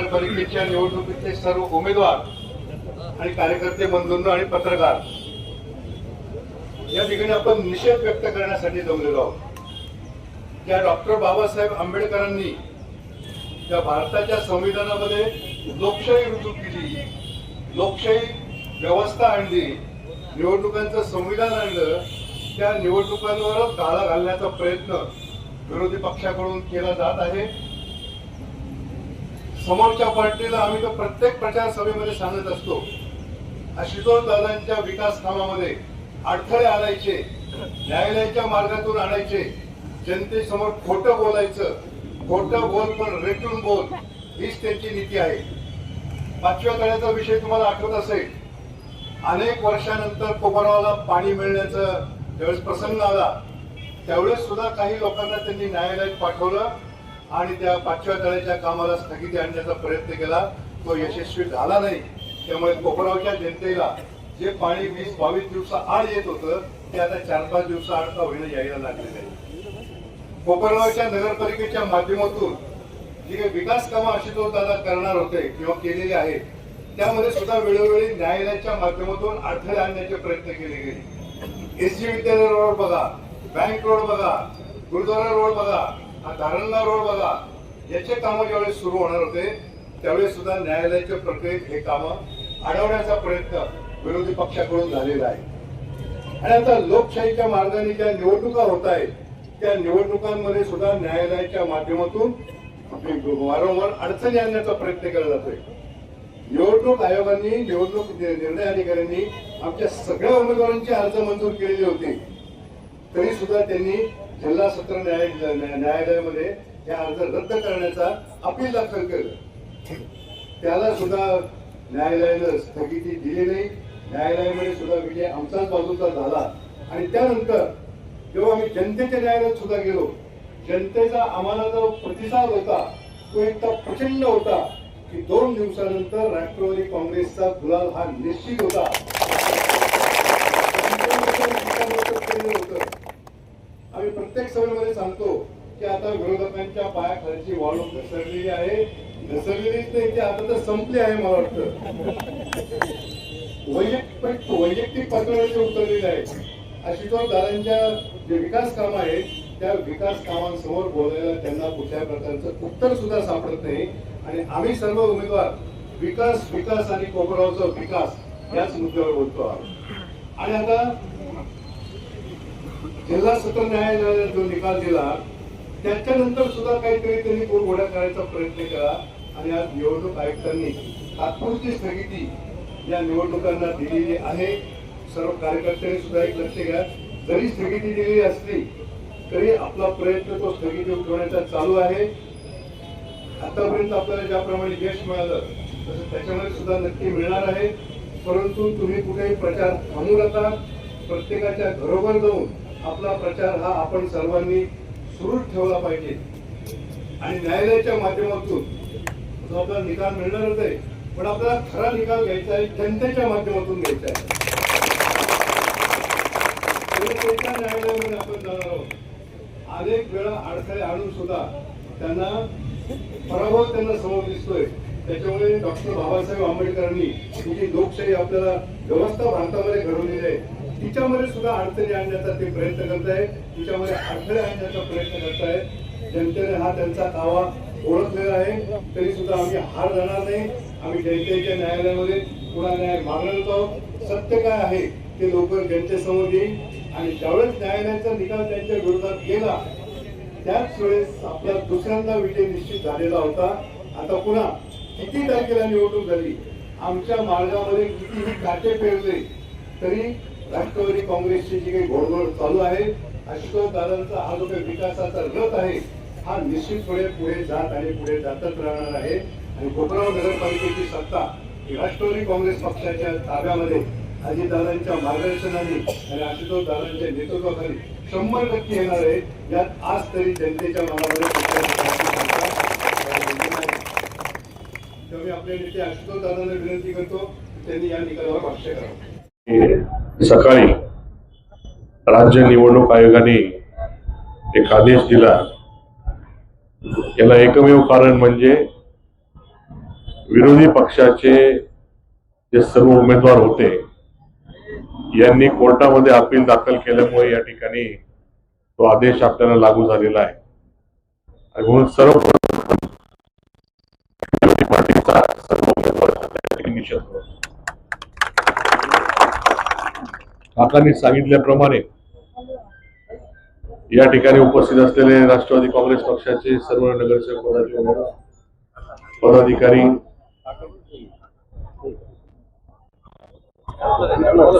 नगरपालिकेच्या निवडणुकीचे सर्व उमेदवार आणि कार्यकर्ते बंधूंना आणि पत्रकार या ठिकाणी आपण निषेध व्यक्त करण्यासाठी जमलेलो आहोत. त्या डॉक्टर बाबासाहेब आंबेडकरांनी त्या भारताच्या संविधानामध्ये लोकशाही रुजू केली लोकशाही व्यवस्था आणली निवडणुकांचं संविधान आणलं त्या निवडणुकांवरच गाळा घालण्याचा प्रयत्न विरोधी पक्षाकडून केला जात आहे. समोरच्या पार्टीला आम्ही तर प्रत्येक प्रचार सभेमध्ये सांगत असतो. आशुतोष दादांच्या विकास कामामध्ये अडथळे आणायचे न्यायालयाच्या मार्गातून आणायचे जनतेसमोर खोटं बोलायचं खोटं बोल पण रेटून बोल हीच त्यांची नीती आहे. पाचव्या तळ्याचा विषय तुम्हाला आठवत असेल. अनेक वर्षानंतर कोपरावाला पाणी मिळण्याचा ज्यावेळेस प्रसंग आला त्यावेळेस सुद्धा काही लोकांना त्यांनी न्यायालयात पाठवलं. आणि त्या पाचव्या तळ्याच्या कामाला स्थगिती आणण्याचा प्रयत्न केला. तो यशस्वी झाला नाही. त्यामुळे कोपरावच्या जनतेला जे पाणी वीस बावीस दिवसा आड येत होतं ते आता चार पाच दिवसा आड का होईना यायला लागलेलं आहे कोपरगावच्या नगरपालिकेच्या माध्यमातून जी काही विकास कामं तो दादा करणार होते किंवा केलेले आहेत त्यामध्ये सुद्धा वेळोवेळी न्यायालयाच्या माध्यमातून अडथळे आणण्याचे प्रयत्न केले गेले. एस विद्यालय रोड बघा बँक रोड बघा गुरुद्वारा रोड बघा हा धारणला रोड बघा. याचे कामं ज्यावेळेस सुरू होणार होते त्यावेळेस सुद्धा न्यायालयाच्या प्रक्रियेत हे कामं अडवण्याचा प्रयत्न विरोधी पक्षाकडून झालेला आहे. आणि आता लोकशाहीच्या मार्गाने ज्या निवडणुका होत आहेत त्या निवडणुकांमध्ये सुद्धा न्यायालयाच्या माध्यमातून वारंवार अडचणी आणण्याचा प्रयत्न केला जातोय. निवडणूक आयोगांनी निवडणूक निर्णय अधिकाऱ्यांनी आमच्या सगळ्या उमेदवारांची अर्ज मंजूर केलेले होते. तरी सुद्धा त्यांनी जिल्हा सत्र न्याय न्यायालयामध्ये हे अर्ज रद्द करण्याचा अपील दाखल केलं. त्याला सुद्धा न्यायालयानं स्थगिती दिली नाही. न्यायालयामध्ये सुद्धा विजय आमचाच बाजूचा झाला. आणि त्यानंतर जेव्हा आम्ही जनतेच्या न्यायालयात सुद्धा गेलो जनतेचा आम्हाला जो प्रतिसाद होता तो इतका प्रचंड होता की दोन दिवसानंतर राष्ट्रवादी काँग्रेसचा गुलाल हा निश्चित होता केलेलं होतं. आम्ही प्रत्येक सभेमध्ये सांगतो की आता विरोधकांच्या पायाखालची वाळू घसरलेली आहे. घसरलेलीच नाही ती आता तर संपली आहे मला वाटतं. वैयक्तिक वैयक्तिक पातळीवरती उतरलेली आहे. आशुतोष दादांच्या जे विकास काम आहेत त्या विकास कामांसमोर बोलायला त्यांना कुठल्या प्रकारचं उत्तर सुद्धा सापडत नाही. आणि आम्ही सर्व उमेदवार विकास विकास आणि कोपरावचा विकास याच मुद्द्यावर बोलतो आहोत. आणि आता जिल्हा सत्र न्यायालयाने जो निकाल दिला त्याच्यानंतर सुद्धा काहीतरी त्यांनी पोट घोड्या करायचा प्रयत्न केला. आणि आज निवडणूक आयुक्तांनी तात्पुरती स्थगिती या निवडणुकांना दिलेली आहे. सर्व कार्यकर्त्यांनी सुद्धा एक लक्ष घ्या. जरी स्थगिती दिलेली असली तरी आपला प्रयत्न तो स्थगिती उठवण्याचा चालू आहे. आतापर्यंत आपल्याला ज्याप्रमाणे यश मिळालं तसं त्याच्यामध्ये सुद्धा नक्की मिळणार आहे. परंतु तुम्ही कुठेही प्रचार थांबू नका. प्रत्येकाच्या घरोघर जाऊन आपला प्रचार हा आपण सर्वांनी सुरूच ठेवला पाहिजे. आणि न्यायालयाच्या माध्यमातून जो आपला निकाल मिळणारच आहे पण आपल्याला खरा निकाल घ्यायचा आहे जनतेच्या माध्यमातून घ्यायचा आहे. न्यायालयामध्ये आपण जाणार आहोत? अनेक वेळा अडथळे आणून सुद्धा त्यांना पराभव त्यांना समोर दिसतोय. त्याच्यामुळे डॉक्टर बाबासाहेब आंबेडकरांनी जी लोकशाही आपल्याला व्यवस्था भारतामध्ये घडवली तिच्यामध्ये सुद्धा अडचणी आणण्याचा ते प्रयत्न करत आहे तिच्यामध्ये अडथळे आणण्याचा प्रयत्न करत आहे जनतेने हा त्यांचा दावा ओळखलेला आहे. तरी सुद्धा आम्ही हार जाणार नाही. आम्ही जनतेच्या न्यायालयामध्ये पुन्हा न्याय मागणार आहोत सत्य काय आहे ते लवकर जनतेसमोर येईल. आणि ज्यावेळेस न्यायालयाचा निकाल त्यांच्या विरोधात गेला त्याच वेळेस आपला दुसऱ्यांदा विजय निश्चित झालेला होता. आता पुन्हा किती तारखेला निवडणूक झाली? आमच्या मार्गामध्ये कितीही काटे पेरले तरी राष्ट्रवादी काँग्रेसची जी काही घोडघोड चालू आहे आशुतोष दादांचा हा जो काही विकासाचा रथ आहे हा निश्चितपणे पुढे जात आणि पुढे जातच राहणार आहे. आणि कोपराव नगरपालिकेची सत्ता ही राष्ट्रवादी काँग्रेस पक्षाच्या ताब्यामध्ये अजितदादांच्या मार्गदर्शनाने आणि आशुतोष दादांच्या नेतृत्वाखाली शंभर टक्के येणार आहे. यात आज तरी जनतेच्या मनामध्ये मी आपल्या नेते आशुतोष दादांना विनंती करतो त्यांनी या निकालावर भाष्य करावं. सकाळी राज्य निवडणूक आयोगाने एक आदेश दिला. याला एकमेव कारण म्हणजे विरोधी पक्षाचे जे सर्व उमेदवार होते यांनी कोर्टामध्ये अपील दाखल केल्यामुळे या ठिकाणी तो आदेश आपल्याला लागू झालेला आहे. आणि म्हणून सर्व विरोधी पार्टीचा सर्व उमेदवारांचा त्या ठिकाणी निषेध होतो. काकांनी सांगितल्याप्रमाणे या ठिकाणी उपस्थित असलेले राष्ट्रवादी काँग्रेस पक्षाचे सर्व नगरसेवक पदाधिकारी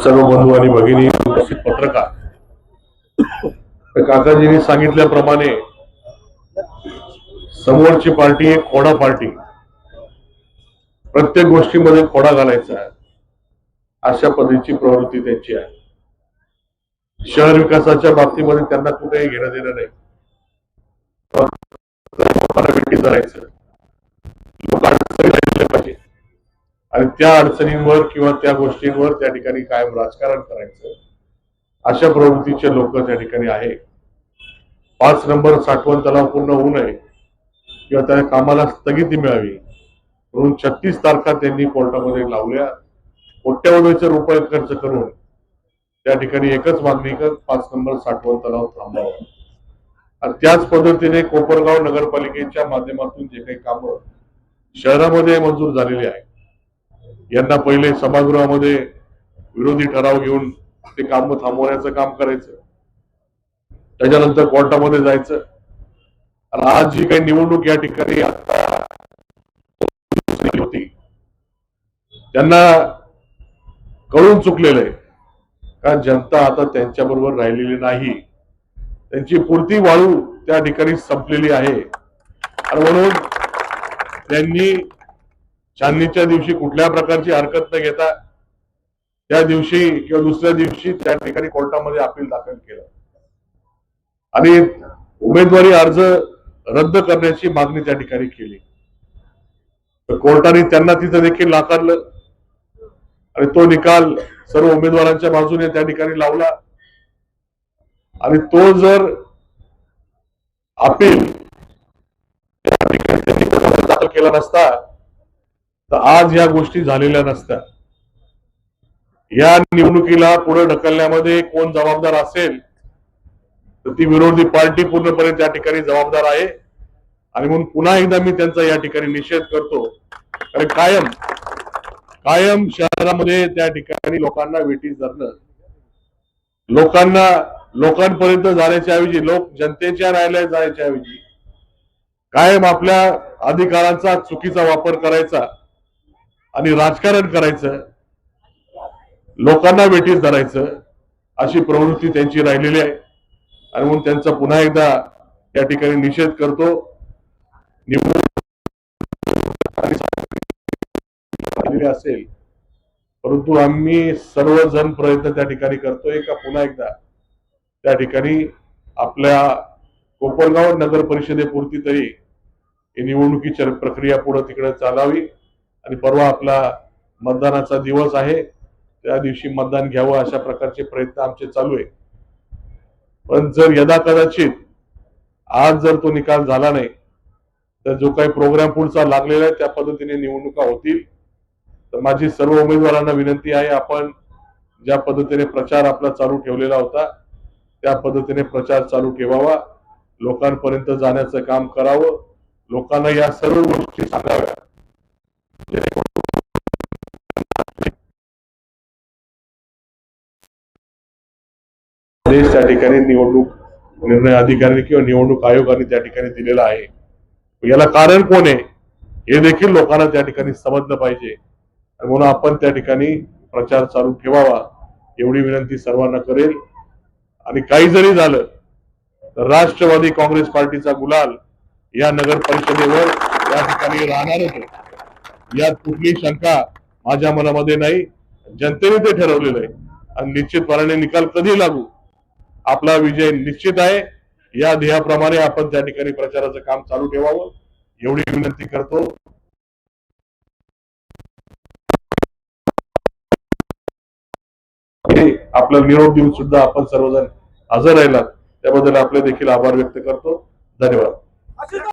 सर्व बंधू आणि भगिनी उपस्थित पत्रकार. तर काकाजींनी सांगितल्याप्रमाणे समोरची पार्टी एक खोडा पार्टी. प्रत्येक गोष्टीमध्ये खोडा घालायचा आहे. अशा पद्धतीची प्रवृत्ती त्यांची आहे. शहर विकासाच्या बाबतीमध्ये त्यांना कुठेही घेणं देणं नाही. भेटी लोक अडचणी पाहिजे. आणि त्या अडचणींवर किंवा त्या गोष्टींवर त्या ठिकाणी कायम राजकारण करायचं. अशा प्रवृत्तीचे लोक त्या ठिकाणी आहे. पाच नंबर साठवण तलाव पूर्ण होऊ नये किंवा त्या कामाला स्थगिती मिळावी. म्हणून छत्तीस तारखा त्यांनी कोर्टामध्ये लावल्या. कोट्यावधीचे रुपये खर्च करून त्या ठिकाणी एकच मागणी कर पाच नंबर साठवण तलाव थांबावा. आणि त्याच पद्धतीने कोपरगाव नगरपालिकेच्या माध्यमातून जे काही कामं शहरामध्ये मंजूर झालेली आहे यांना पहिले सभागृहामध्ये विरोधी ठराव घेऊन ते काम थांबवण्याचं काम करायचं. त्याच्यानंतर कोर्टामध्ये जायचं. आणि आज जी काही निवडणूक या ठिकाणी आता होती त्यांना कळून चुकलेलं आहे. कारण जनता आता त्यांच्या बरोबर राहिलेली नाही. त्यांची पुरती वाळू त्या ठिकाणी संपलेली आहे. आणि म्हणून त्यांनी चांदणीच्या दिवशी कुठल्या प्रकारची हरकत न घेता त्या दिवशी किंवा दुसऱ्या दिवशी त्या ठिकाणी कोर्टामध्ये अपील दाखल केलं. आणि उमेदवारी अर्ज रद्द करण्याची मागणी त्या ठिकाणी केली. तर कोर्टाने त्यांना तिथं देखील नाकारलं. आणि तो निकाल सर्व उमेदवारांच्या बाजूने त्या ठिकाणी लावला. आणि तो जर अपील दाखल केला नसता तर आज या गोष्टी झालेल्या नसत्या. या निवडणुकीला पुढे ढकलण्यामध्ये कोण जबाबदार असेल तर ती विरोधी पार्टी पूर्णपणे त्या ठिकाणी जबाबदार आहे. आणि म्हणून पुन्हा एकदा मी त्यांचा या ठिकाणी निषेध करतो. कारण कायम कायम शहरामध्ये त्या ठिकाणी लोकांना वेटीस धरणं. लोकांना लोकांपर्यंत जाण्याच्या ऐवजी लोक जनतेच्या न्यायालयात जाण्याच्या ऐवजी कायम आपल्या अधिकारांचा चुकीचा वापर करायचा आणि राजकारण करायचं लोकांना वेटीस धरायचं अशी प्रवृत्ती त्यांची राहिलेली आहे. आणि म्हणून त्यांचा पुन्हा एकदा या ठिकाणी निषेध करतो. निवडणूक झालेली असेल. परंतु आम्ही सर्वजण प्रयत्न त्या ठिकाणी करतोय का पुन्हा एकदा त्या ठिकाणी आपल्या कोपरगाव नगर परिषदेपुरती तरी ही निवडणुकीची प्रक्रिया पुढे तिकडे चालावी. आणि परवा आपला मतदानाचा दिवस आहे. त्या दिवशी मतदान घ्यावं अशा प्रकारचे प्रयत्न आमचे चालू आहे. पण जर यदा कदाचित आज जर तो निकाल झाला नाही तर जो काही प्रोग्राम पुढचा लागलेला आहे त्या पद्धतीने निवडणुका होतील. तर माझी सर्व उमेदवारांना विनंती आहे आपण ज्या पद्धतीने प्रचार आपला चालू ठेवलेला होता त्या पद्धतीने प्रचार चालू ठेवावा. लोकांपर्यंत जाण्याचं काम करावं. लोकांना या सर्व गोष्टी सांगाव्या. देश त्या ठिकाणी निवडणूक निर्णय अधिकारी किंवा निवडणूक आयोगाने त्या ठिकाणी दिलेला आहे. याला कारण कोण आहे हे देखील लोकांना त्या ठिकाणी समजलं पाहिजे. म्हणून आपण त्या ठिकाणी प्रचार चालू ठेवावा एवढी विनंती सर्वांना करेल. आणि काही जरी झालं तर राष्ट्रवादी काँग्रेस पार्टीचा गुलाल या नगर परिषदेवर या ठिकाणी राहणारच आहे यात कुठली शंका माझ्या मनामध्ये नाही. जनतेने ते ठरवलेलं आहे. आणि निश्चितपणाने निकाल कधी लागू? आपला विजय निश्चित आहे. या ध्येयाप्रमाणे आपण त्या ठिकाणी प्रचाराचं काम चालू ठेवावं. एवढी विनंती करतो. हे आपला निरोप देऊन सुद्धा आपण सर्वजण हजर राहिलात. त्याबद्दल आपले देखील आभार व्यक्त करतो. धन्यवाद.